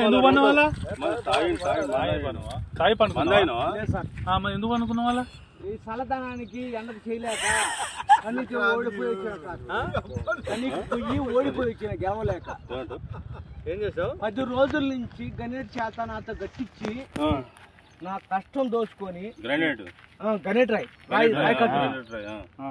ఎందుకు పన్న వాళ్ళ ఎందుకు అనుకున్న వాళ్ళ ఈ చల్లదనానికి ఎండకు చేయలేక కన్నీకి ఓడిపోయి కన్నీకి పొయ్యి ఓడిపోయి వచ్చిన గెవలేక ఏమంటావు? ఏం చేసావు? పది రోజుల నుంచి గణేట్ చేత నాతో గట్టించి నా కష్టం దోచుకొని గ్రానైట్. ఆ, గణేట్ రాయ్. రాయ్ రాయ్ కట్టు. గ్రానైట్ రాయి, ఆ.